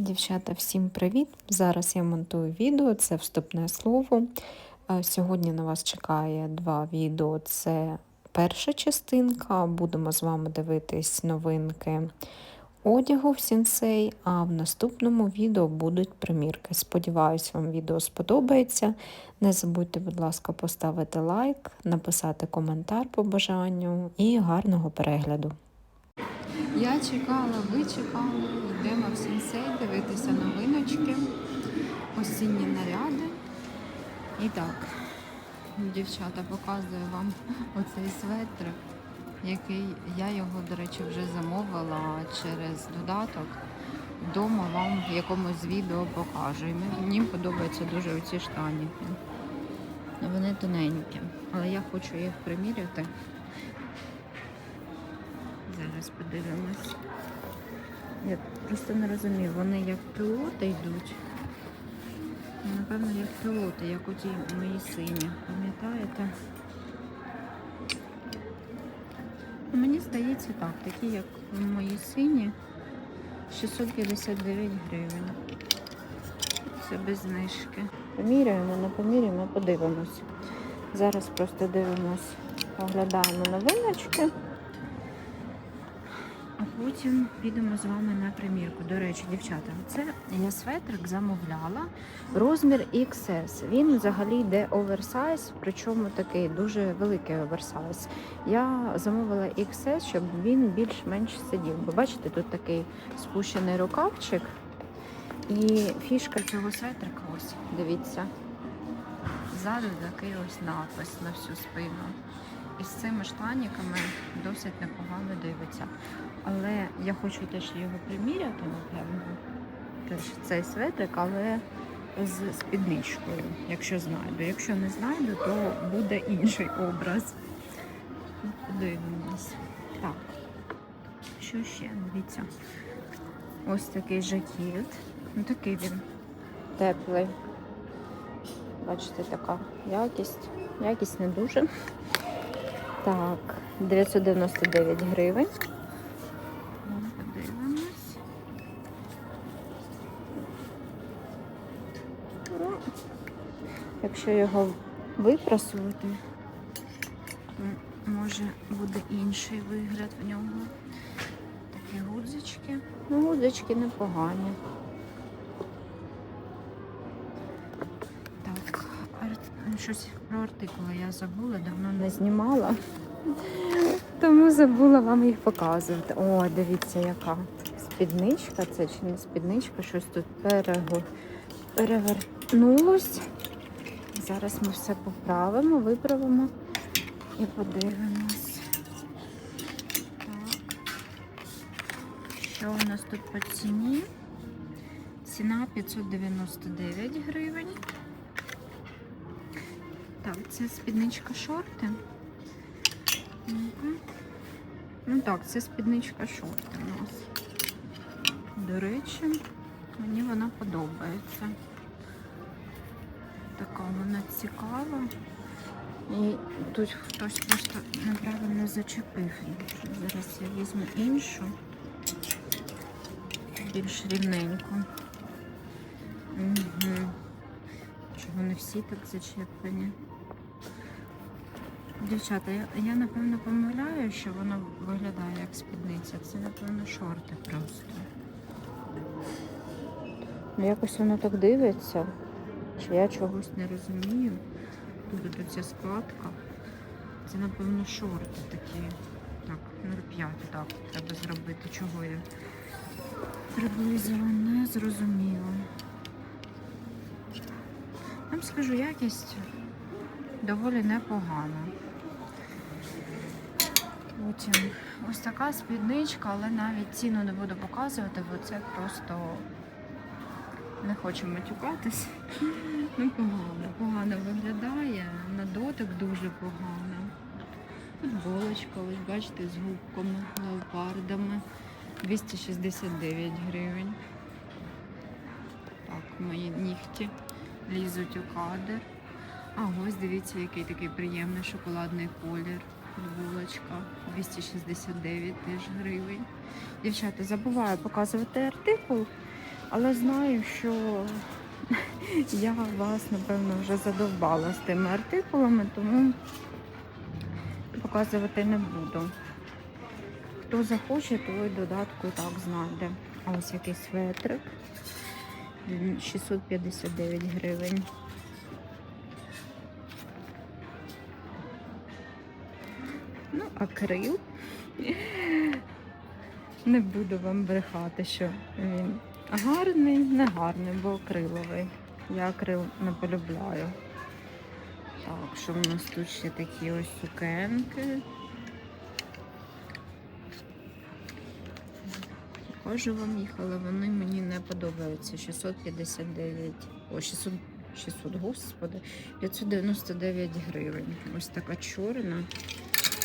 Дівчата, всім привіт! Зараз я монтую відео, це вступне слово. Е, Сьогодні на вас чекає два відео. Це перша частинка. Будемо з вами дивитись новинки одягу в сінсей, а в наступному відео будуть примірки. Сподіваюсь, вам відео сподобається. Не забудьте, будь ласка, поставити лайк, написати коментар по бажанню і гарного перегляду. Я чекала, ви чекали, йдемо в сенсей дивитися новиночки, осінні наряди. І так, дівчата, показую вам оцей светрик, який я його, до речі, вже замовила через додаток. Вдома вам в якомусь відео покажу. І мені подобаються дуже оці штаніки. Вони тоненькі, але я хочу їх приміряти. Зараз подивимось. Я просто не розумію, вони як пілоти йдуть. Напевно, як пілоти, як оті мої сині. Пам'ятаєте? Ну, Мені здається так, такі як мої сині. 659 гривень. Це без знижки. Поміряємо, не поміряємо, подивимось. Зараз просто дивимось, оглядаємо новиночки. Потім підемо з вами на примірку. До речі, дівчата, це я светрик замовляла. Розмір XS. Він взагалі йде оверсайз, причому такий дуже великий оверсайз. Я замовила XS, щоб він більш-менш сидів. Бо бачите, тут такий спущений рукавчик. І фішка цього светрика, ось, дивіться. Ззаду такий ось напис на всю спину. І з цими штаніками досить непогано дивиться. Але я хочу теж його приміряти, напевно. Теж цей светрик, але з спідничкою, якщо знайду. Якщо не знайду, то буде інший образ. Подивимось. Так. Що ще? Дивіться. Ось такий жакет. Ну такий він теплий. Бачите, така якість. Якість не дуже. Так, 999 гривень. Якщо його випрасувати, то може буде інший вигляд в нього. Такі гудзички. Ну, гудзички непогані. Так, щось про артикули я забула, давно не знімала. Тому забула вам їх показувати. О, дивіться, яка спідничка. Це чи не спідничка, щось тут перевернулось. Зараз ми все поправимо, виправимо і подивимось. Так. Що у нас тут по ціні? Ціна 599 гривень. Так, це спідничка шорти. Ну так, це спідничка шорти у нас. До речі, мені вона подобається. Така вона цікава. І тут хтось просто неправильно зачепив. Зараз я візьму іншу, більш рівненьку. Угу. Чого вони всі так зачеплені? Дівчата, я, я напевно помиляю, що воно виглядає як спідниця. Це, напевно, шорти просто. Ну, якось воно так дивиться, чи я чогось не розумію. Тут ця складка. Це, напевно, шорти такі. Так, 0,5 так треба зробити. Чого я приблизила, не зрозуміла. Вам скажу, якість доволі непогана. Потім ось така спідничка, але навіть ціну не буду показувати, бо це просто не хочу матюкатись. Ну, погано, погано виглядає, на дотик дуже погано. Футболочка, ось бачите, з губками, леопардами. 269 гривень. Так, мої нігті лізуть у кадр. А ось дивіться, який такий приємний шоколадний колір. Футболочка 269 теж гривень. Дівчата, забуваю показувати артикул. Але знаю, що я вас, напевно, вже задовбала з тими артикулами, тому показувати не буду. Хто захоче, той додатку так знайде. Ось якийсь светрик. Він 659 гривень. Ну, акрил. Не буду вам брехати, що він гарний, не гарний, бо акриловий. Я акрил не полюбляю. Так, що в нас тут ще такі ось сукенки. Покажу вам їх, але вони мені не подобаються. 659, о, 600, 600, господи, 599 гривень. Ось така чорна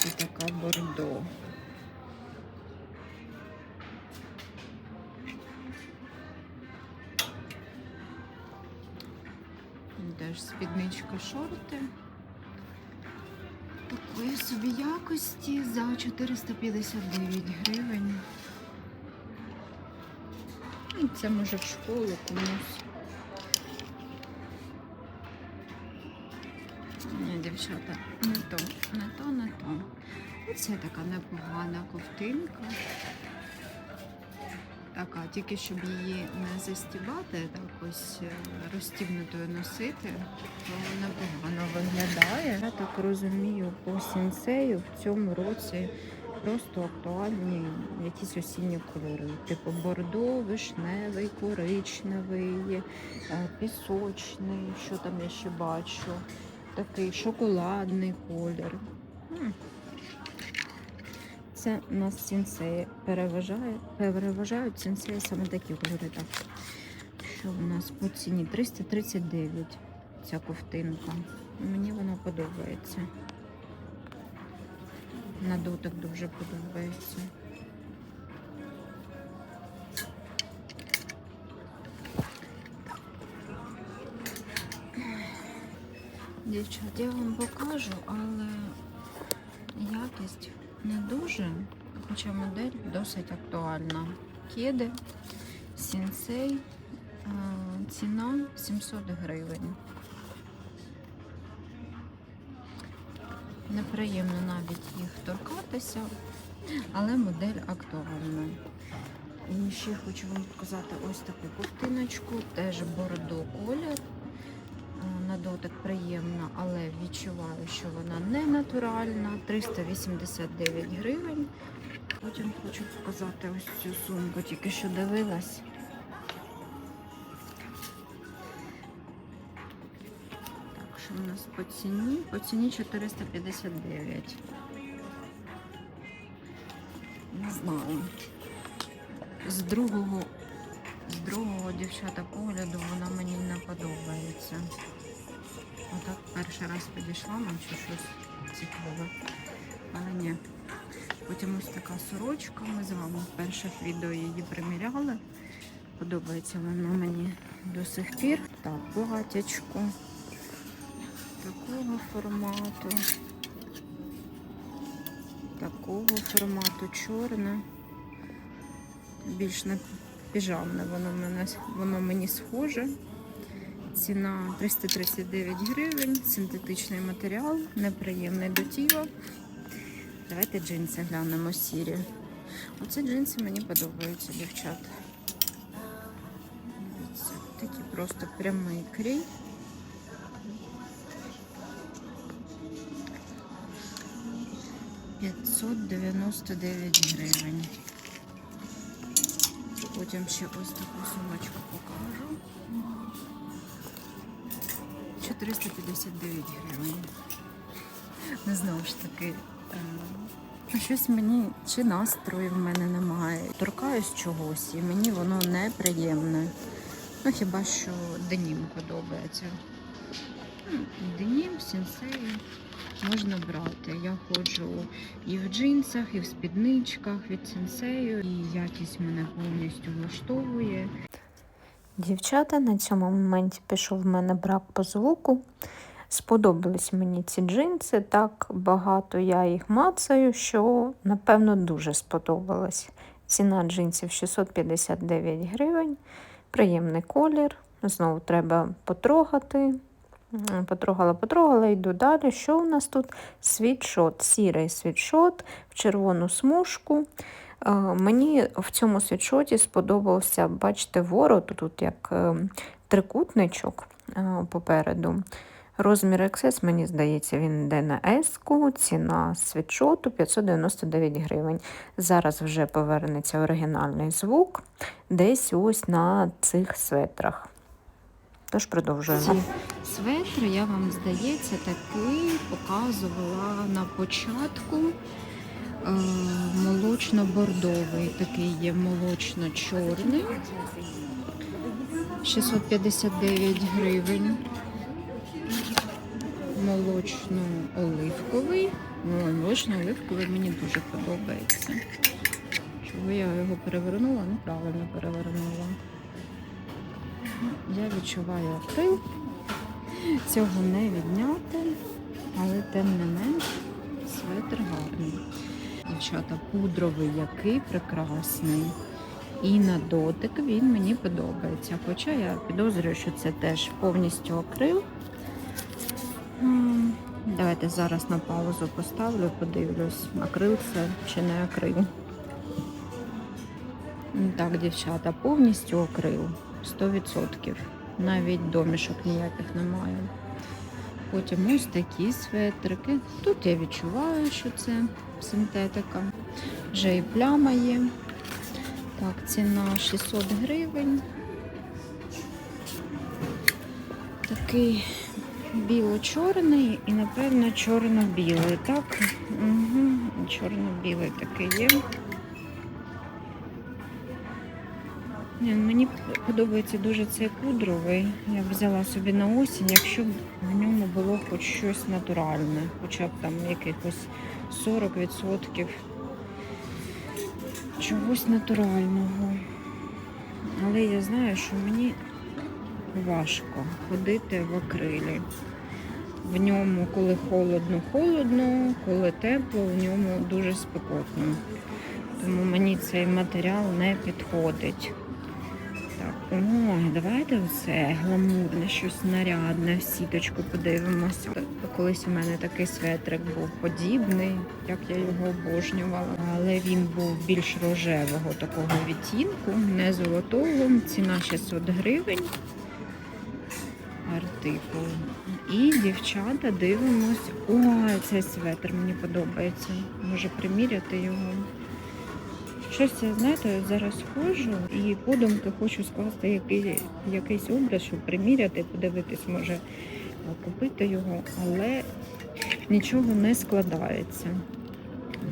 і така бордо. Теж спідничка шорти. Такої собі якості за 459 гривень. Ну, Це може в школу комусь. Ні, дівчата, не то, не то, не то. Оце така непогана ковтинка. Така, тільки щоб її не застібати, так ось е, розстібнутою носити, то непогано виглядає. Я так розумію, по сінсею в цьому році просто актуальні якісь осінні кольори. Типу бордо, вишневий, коричневий, е, пісочний, що там я ще бачу, такий шоколадний колір. Це у нас сінсеї переважає, переважають сінсеї саме такі кольори. Так. Що в нас по ціні? 339 ця ковтинка. Мені вона подобається. На дотик дуже подобається. Дівчат, я вам покажу, але якість не дуже, хоча модель досить актуальна. Кеди, сінсей, е, ціна 700 гривень. Неприємно навіть їх торкатися, але модель актуальна. І ще хочу вам показати ось таку ковтиночку, теж бордо колір. Дотик приємна, але відчуваю, що вона не натуральна. 389 гривень. Потім хочу показати ось цю сумку, тільки що дивилась. Так, що в нас по ціні? По ціні 459. Не знаю. З другого, з другого дівчата погляду вона мені не подобається. Отак перший раз підійшла, наче щось цікаве. Але ні. Потім ось така сорочка. Ми з вами в перших відео її приміряли. Подобається вона мені до сих пір. Так, платячко такого формату. Такого формату чорне. Більш на піжамне воно, мене, воно мені схоже. Ціна 339 гривень, синтетичний матеріал, неприємний до тіла. Давайте джинси глянемо сірі. Оці джинси мені подобаються, дівчат. Дивіться, Такий просто прямий крій. П'ятсот дев'яносто дев'ять гривень. Потім ще ось таку сумочку покажу. 459 гривень. Не знову ж таки, е, щось мені чи настрою в мене немає. Торкаюсь чогось і мені воно неприємне. Ну хіба що денім подобається. Ну, Денім, сенсеї можна брати. Я ходжу і в джинсах, і в спідничках від сенсею, і якість мене повністю влаштовує. Дівчата, на цьому моменті пішов в мене брак по звуку. Сподобались мені ці джинси, так багато я їх мацаю, що напевно дуже сподобалось. Ціна джинсів 659 гривень. Приємний колір. Знову треба потрогати. Потрогала, потрогала, йду далі. Що у нас тут? Світшот, сірий світшот в червону смужку. Мені в цьому світшоті сподобався, бачите, ворот тут як е, трикутничок е, попереду. Розмір XS, мені здається, він йде на S, ціна світшоту 599 гривень. Зараз вже повернеться оригінальний звук десь ось на цих светрах. Тож продовжуємо. Ці светри, я вам здається, таки показувала на початку. Е, Молочно-бордовий, такий є молочно-чорний. 659 гривень. Молочно-оливковий. Молочно-оливковий мені дуже подобається. Чого я його перевернула? Ну, правильно перевернула. Я відчуваю акрил. Цього не відняти, але тим не менш светр. Дівчата, пудровий який прекрасний. І на дотик він мені подобається. Хоча я підозрюю, що це теж повністю акрил. Давайте зараз на паузу поставлю, подивлюсь, акрил це чи не акрил. Так, дівчата, повністю акрил. 100%. Навіть домішок ніяких немає. Потім ось такі светрики. Тут я відчуваю, що це синтетика. Вже і пляма є. Так, ціна 600 гривень. Такий біло-чорний і, напевно, чорно-білий. Так? Угу. Чорно-білий такий є. Ні, мені подобається дуже цей пудровий. Я взяла собі на осінь, якщо б в ньому було хоч щось натуральне, хоча б там якихось 40% чогось натурального. Але я знаю, що мені важко ходити в акрилі. В ньому, коли холодно, холодно, коли тепло, в ньому дуже спекотно. Тому мені цей матеріал не підходить. Ой, давайте оце гламурне, щось нарядне, в сіточку подивимося. Колись у мене такий светрик був подібний, як я його обожнювала. Але він був більш рожевого такого відтінку, не золотого. Ціна 600 гривень. Артикул. І дівчата дивимось. Ой, цей светр мені подобається. Може приміряти його. Щось я знаєте, зараз ходжу і подумки хочу скласти який, якийсь образ, щоб приміряти, подивитись, може купити його, але нічого не складається.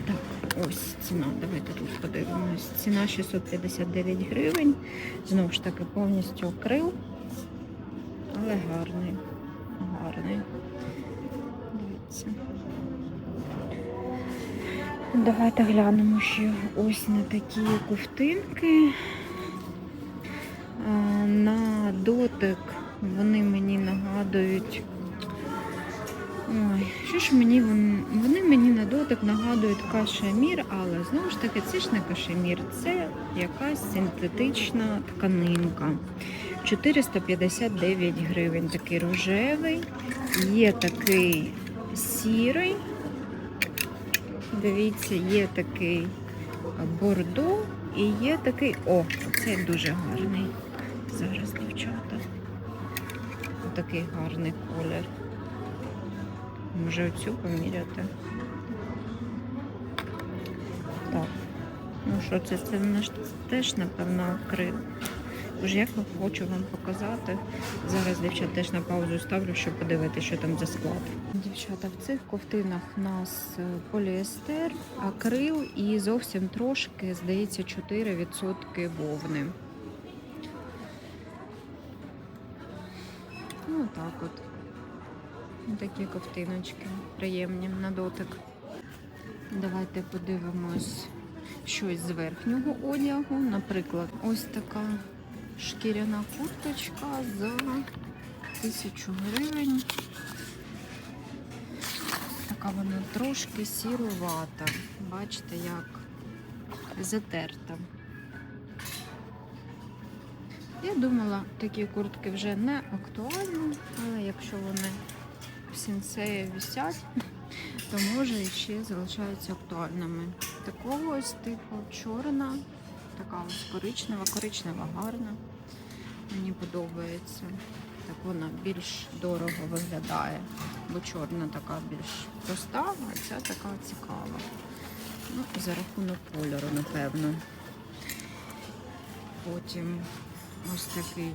Так, ось ціна. Давайте тут подивимось. Ціна 659 гривень. Знову ж таки, повністю акрил, але гарний. Гарний. Дивіться. Давайте глянемо ще ось на такі ковтинки. На дотик вони мені нагадують. Ой, що ж мені вони, мені на дотик нагадують кашемір, але знову ж таки це ж не кашемір, це якась синтетична тканинка. 459 гривень. Такий рожевий, є такий сірий. Дивіться, є такий бордо і є такий. О, цей дуже гарний. Зараз, дівчата. Такий гарний колір. Може оцю поміряти. Так. Ну що це? Це теж, напевно, акрил. Тож я хочу вам показати. Зараз дівчат теж на паузу ставлю, щоб подивитися, що там за склад. Дівчата, в цих ковтинах у нас е, поліестер, акрил і зовсім трошки, здається, 4% вовни. Ну так от. Такі ковтиночки приємні на дотик. Давайте подивимось щось з верхнього одягу. Наприклад, ось така шкіряна курточка за 1000 гривень. Така вона трошки сірувата. Бачите, як затерта. Я думала, такі куртки вже не актуальні, але якщо вони в сінсеї висять, то може ще залишаються актуальними. Такого ось типу чорна, така ось коричнева, коричнева гарна. Мені подобається. Так вона більш дорого виглядає, бо чорна така більш проста, а ця така цікава. Ну, за рахунок кольору, напевно. Потім ось такий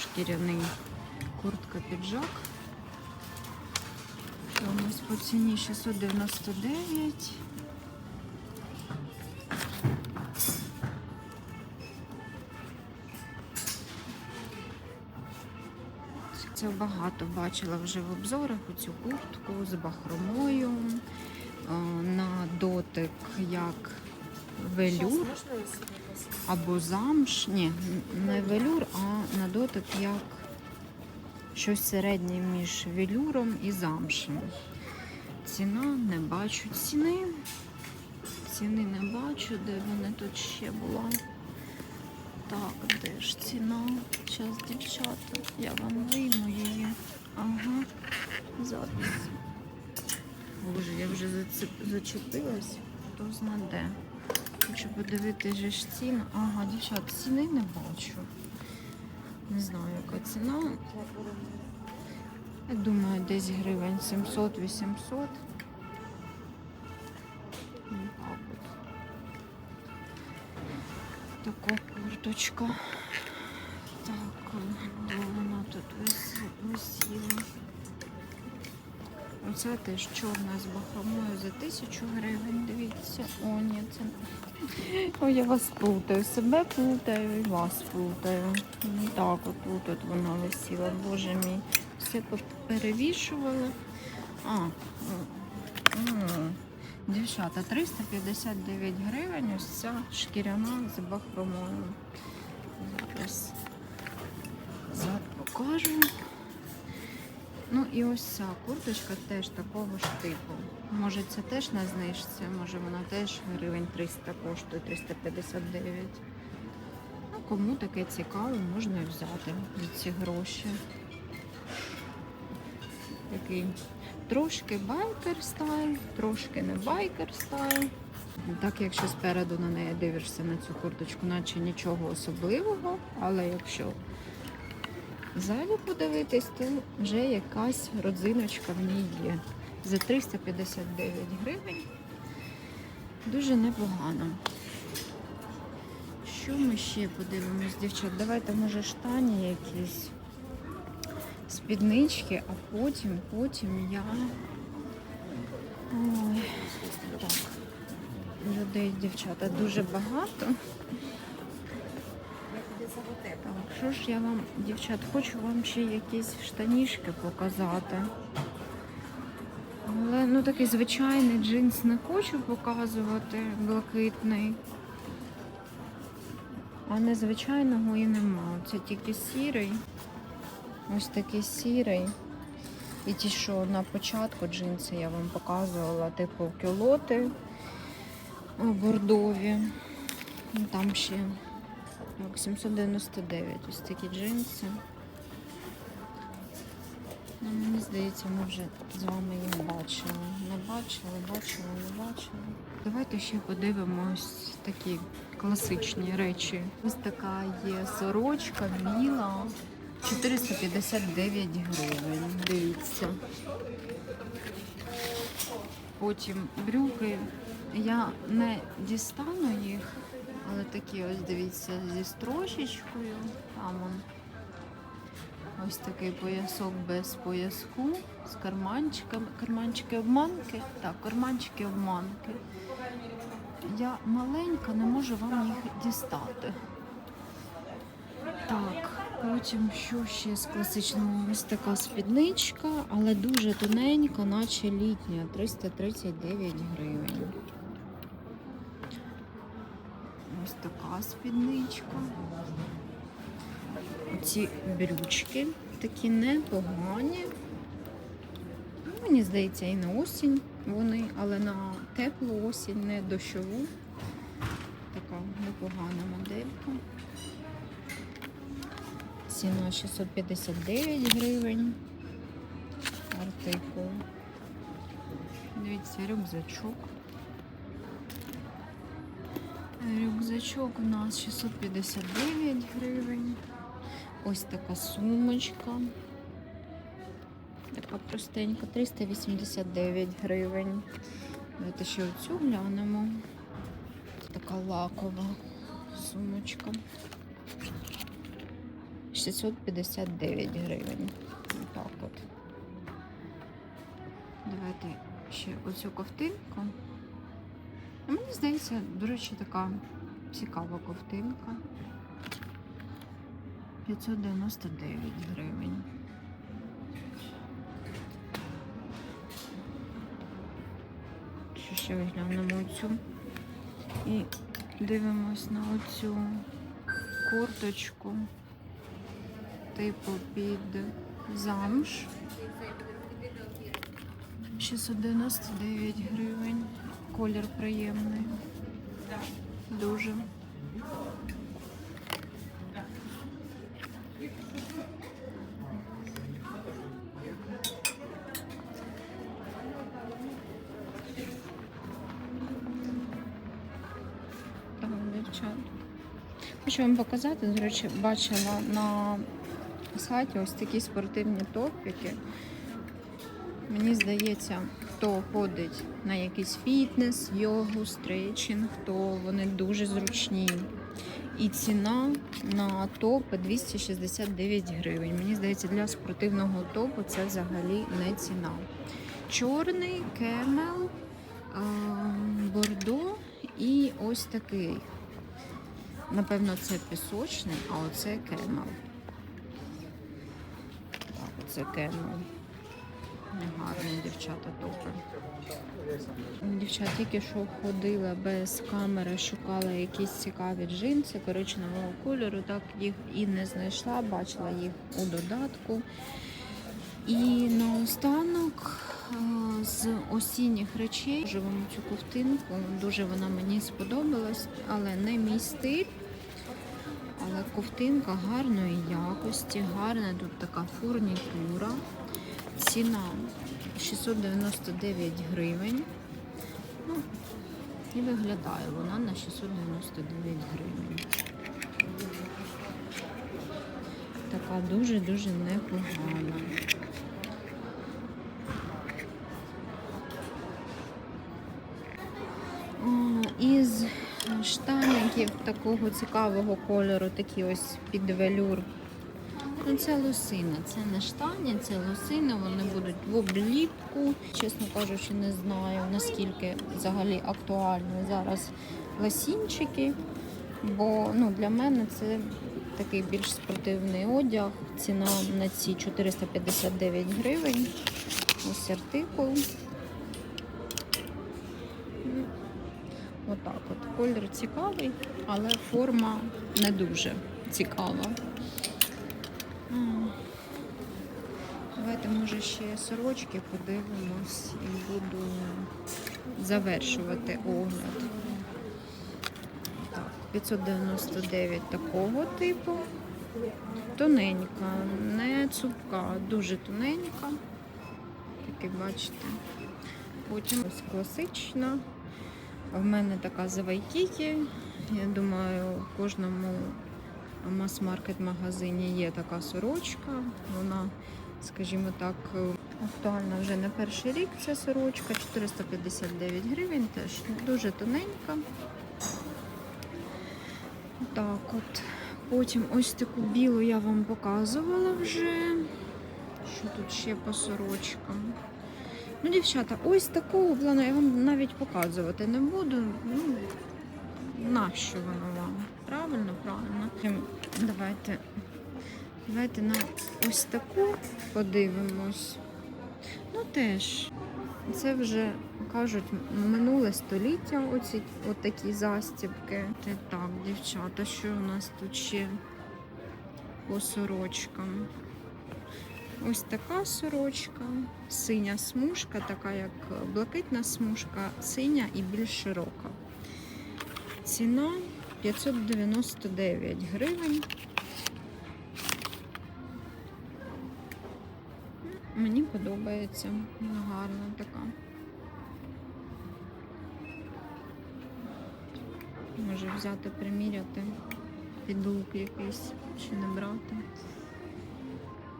шкіряний куртка-піджак. Ось по ціні 699. Багато бачила вже в обзорах цю куртку з бахромою. е, На дотик як велюр або замш. Ні, не велюр, а на дотик як щось середнє між велюром і замшем. Ціна не бачу ціни. Ціни не бачу, де вони тут ще була. Так, де ж ціна? Зараз, дівчата, я вам вийму її. Ага, запис. Боже, я вже зачепилась, хто зна де. Хочу подивитися ж ціну. Ага, дівчат, ціни не бачу. Не знаю, яка ціна. Я думаю, десь гривень 700-800. Ну, так от. Така курточка. Так, вона тут вис- висіла. Оця теж чорна з бахромою за тисячу гривень. Дивіться. О, ні, це. Ой, я вас плутаю. Себе плутаю і вас плутаю. Так, от тут вона висіла, боже мій. Все перевішували. А, дівчата, 359 гривень. Ось ця шкіряна з бахромою. Зараз покажу. Ну і ось ця курточка теж такого ж типу. Може це теж на знижці, може вона теж гривень 300 коштує, 359. Ну, кому таке цікаво, можна і взяти за ці гроші. Такий трошки байкер стайл, трошки не байкер стайл. Так, якщо спереду на неї дивишся на цю курточку, наче нічого особливого, але якщо ззаду подивитись, то вже якась родзиночка в ній є. За 359 гривень. Дуже непогано. Що ми ще подивимось, дівчат? Давайте, може, штані якісь спіднички, а потім, потім я. Ой, так. Людей, дівчата, дуже багато. Так, що ж я вам, дівчат, хочу вам ще якісь штанішки показати. Але ну такий звичайний джинс не хочу показувати, блакитний. А незвичайного і нема. Це тільки сірий. Ось такий сірий. І ті, що на початку джинси я вам показувала, типу кюлоти бордові. Ну, Там ще 799 ось такі джинси. Ну, мені здається, ми вже з вами їх бачили. Не бачили, бачили, не бачили. Давайте ще подивимось такі класичні речі. Ось така є сорочка біла. 459 гривень. Дивіться. Потім брюки. Я не дістану їх, але такі ось дивіться зі строчечкою. Там он. Ось такий поясок без пояску з карманчиками. Карманчики обманки. Так, карманчики обманки. Я маленька, не можу вам їх дістати. Так, потім що ще з класичного? Ось така спідничка, але дуже тоненька, наче літня, 339 гривень. Ось така спідничка. Ці брючки такі непогані. Ну, Мені здається, і на осінь вони, але на теплу осінь, не дощову. Така непогана моделька. Ціна 659 гривень. Артикул. Дивіться, рюкзачок. Рюкзачок у нас 659 гривень. Ось така сумочка. Така простенька, 389 гривень. Давайте ще оцю глянемо. Така лакова сумочка. 659 гривень. Так от. Давайте ще оцю ковтинку. А Мені здається, до речі, така цікава ковтинка. 599 гривень. Що ще виглянемо оцю. І дивимось на оцю курточку типу під замш. 699 гривень. Колір приємний. Дуже. Хочу вам показати, до речі, бачила на сайті ось такі спортивні топіки. Мені здається, хто ходить на якийсь фітнес, йогу, стрейчинг, то вони дуже зручні. І ціна на топи 269 гривень. Мені здається, для спортивного топу це взагалі не ціна. Чорний, кемел, бордо і ось такий. Напевно, це пісочний, а оце кемел. Оце кемел. Гарні дівчата топи. Дівчат тільки що ходила без камери, шукала якісь цікаві джинси коричневого кольору, так їх і не знайшла, бачила їх у додатку. І наостанок з осінніх речей живемо цю ковтинку. Дуже вона мені сподобалась, але не мій стиль. Але ковтинка гарної якості, гарна тут така фурнітура. Ціна 699 гривень. Ну, і виглядає вона на 699 гривень. Така дуже-дуже непогана. Із штанників такого цікавого кольору, такі ось під велюр. Ну, це лосина, це не штані, це лосини, вони будуть в обліпку. Чесно кажучи, не знаю, наскільки взагалі актуальні зараз лосінчики, бо ну, для мене це такий більш спортивний одяг. Ціна на ці 459 гривень. Ось артикул. Ну, Отак от. Колір цікавий, але форма не дуже цікава. Давайте, може, ще сорочки подивимось і буду завершувати огляд. Так, 599 такого типу. Тоненька, не цупка, дуже тоненька. Такі бачите. Потім ось класична. В мене така з Я думаю, в кожному мас-маркет магазині є така сорочка. Вона, скажімо так, актуальна вже не перший рік. Ця сорочка 459 гривень, теж дуже тоненька. Так от. Потім ось таку білу я вам показувала вже. Що тут ще по сорочкам? Ну, дівчата, ось такого плану я вам навіть показувати не буду. Ну, нащо воно вам? Правильно, правильно. Давайте, давайте на ось таку подивимось. Ну теж, це вже кажуть минуле століття, оці такі застібки. Та так, дівчата, що у нас тут ще по сорочкам? Ось така сорочка, синя смужка, така як блакитна смужка, синя і більш широка. Ціна 599 гривень. Мені подобається. Гарна така. Може взяти, приміряти під лук якийсь чи не брати.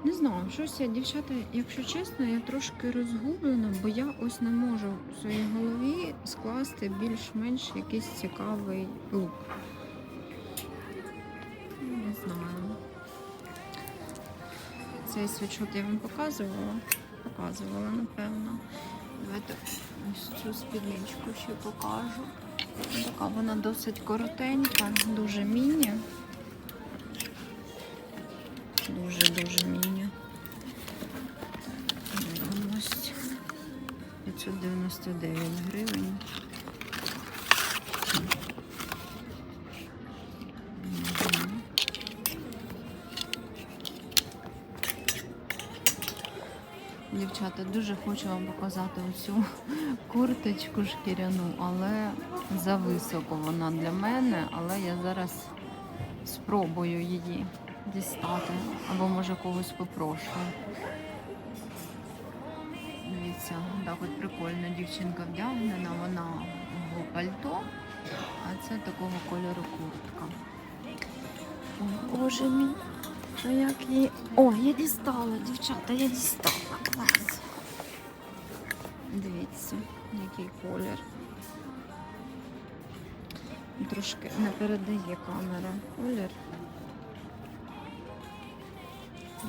Не знаю, щось я, дівчата, якщо чесно, я трошки розгублена, бо я ось не можу в своїй голові скласти більш-менш якийсь цікавий лук. Не знаю. Цей світшот я вам показувала. Показувала, напевно. Давайте ось цю спідничку ще покажу. Така вона досить коротенька, дуже міні. Дуже-дуже міні. 599 гривень. Дівчата, дуже хочу вам показати оцю курточку шкіряну, але зависоко вона для мене, але я зараз спробую її дістати. Або може когось попрошу. Прикольно дівчинка вдягнена, вона в пальто, а це такого кольору куртка. О, Боже мій. А як її. О, я дістала, дівчата, я дістала. Клас. Дивіться, який колір. Трошки не передає камера колір.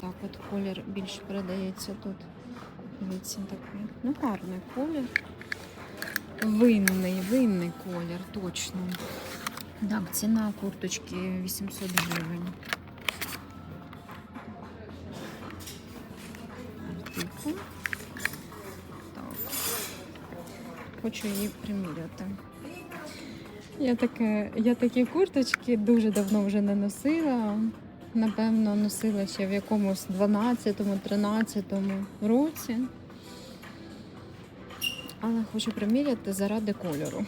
Так, от колір більш передається тут. Дивіться такий. Ну, гарний колір. Винний, винний колір, точно. Так, ціна курточки 800 гривень. Артикул. Так. Хочу її приміряти. Я, таке, я такі курточки дуже давно вже не носила. Напевно, носила ще в якомусь 12-13 році. Але хочу приміряти заради кольору.